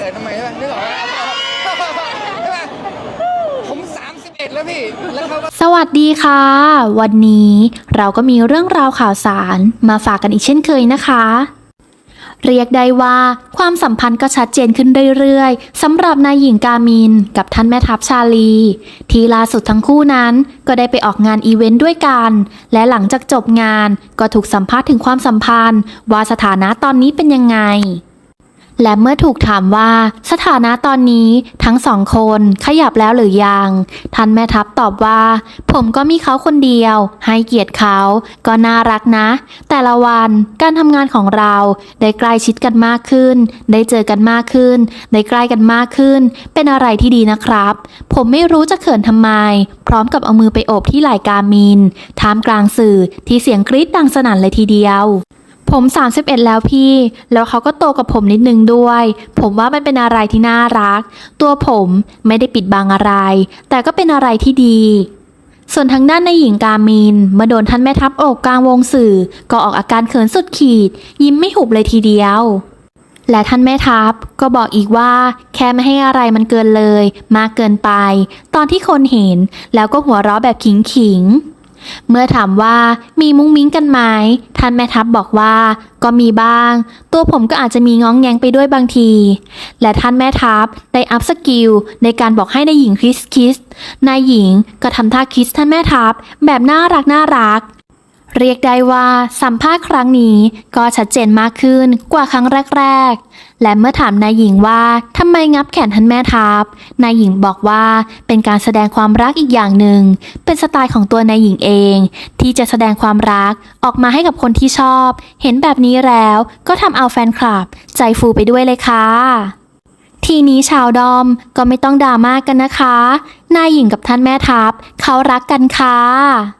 ขินทำไมใช่ไหมนึกออกไหมใช่ไหมผม 31 แล้วพี่แล้วเขาก็ สวัสดีค่ะ วันนี้เราก็มีเรื่องราวข่าวสารมาฝากกันอีกเช่นเคยนะคะ เรียกได้ว่าความสัมพันธ์ก็ชัดเจนขึ้นเรื่อยๆสำหรับนายหญิงกามิน กับท่านแม่ทัพชาลี ทีล่าสุดทั้งคู่นั้นก็ได้ไปออกงานอีเวนต์ด้วยกัน และหลังจากจบงานก็ถูกสัมภาษณ์ถึงความสัมพันธ์ ว่าสถานะตอนนี้เป็นยังไง และเมื่อถูกถามว่าสถานะตอนนี้ทั้งสองคนขยับแล้วหรือยัง ท่านแม่ทัพตอบว่า ผมก็มีเขาคนเดียว ให้เกียรติเขาก็น่ารักนะ แต่ละวันการทำงานของเราได้ใกล้ชิดกันมากขึ้น ได้เจอกันมากขึ้น ได้ใกล้กันมากขึ้น เป็นอะไรที่ดีนะครับ ผมไม่รู้จะเขินทำไม พร้อมกับเอามือไปโอบที่ไหล่กามินท่ามกลางสื่อที่เสียงกรี๊ดดังสนั่นเลยทีเดียว ผม 31 แล้วพี่ แล้วเขาก็โตกับผมนิดนึงด้วย ผมว่ามันเป็นอะไรที่น่ารัก ตัวผมไม่ได้ปิดบังอะไร แต่ก็เป็นอะไรที่ดี ส่วนทางด้านในหญิงกามินเมื่อโดนท่านแม่ทัพโอกกลางวงสื่อ ก็ออกอาการเขินสุดขีด ยิ้มไม่หุบเลยทีเดียว และท่านแม่ทัพก็บอกอีกว่า แค่ไม่ให้อะไรมันเกินเลย มากเกินไป ตอนที่คนเห็นแล้วก็หัวเราะแบบขิงขิง เมื่อถามว่ามีมุ้งมิ้งกันไหมท่านแม่ทัพบอกว่าก็มีบ้าง ตัวผมก็อาจจะมีง้องแงงไปด้วยบางที และท่านแม่ทัพได้อัพสกิลในการบอกให้นายหญิงคิสคิสนายหญิงก็ทำท่าคิสท่านแม่ทัพแบบน่ารักน่ารัก เรียกได้ว่าสัมภาษณ์ครั้งนี้ก็ชัดเจนมากขึ้นกว่าครั้งแรก ๆ และเมื่อถามนายหญิงว่าทำไมงับแขนท่านแม่ทัพนายหญิงบอกว่าเป็นการแสดงความรักอีกอย่างหนึ่ง เป็นสไตล์ของตัวนายหญิงเอง ที่จะแสดงความรักออกมาให้กับคนที่ชอบ เห็นแบบนี้แล้วก็ทำเอาแฟนคลับ ใจฟูไปด้วยเลยค่ะทีนี้ชาวดอมก็ไม่ต้องดราม่ากกันนะคะ นายหญิงกับท่านแม่ทัพเขารักกันค่ะ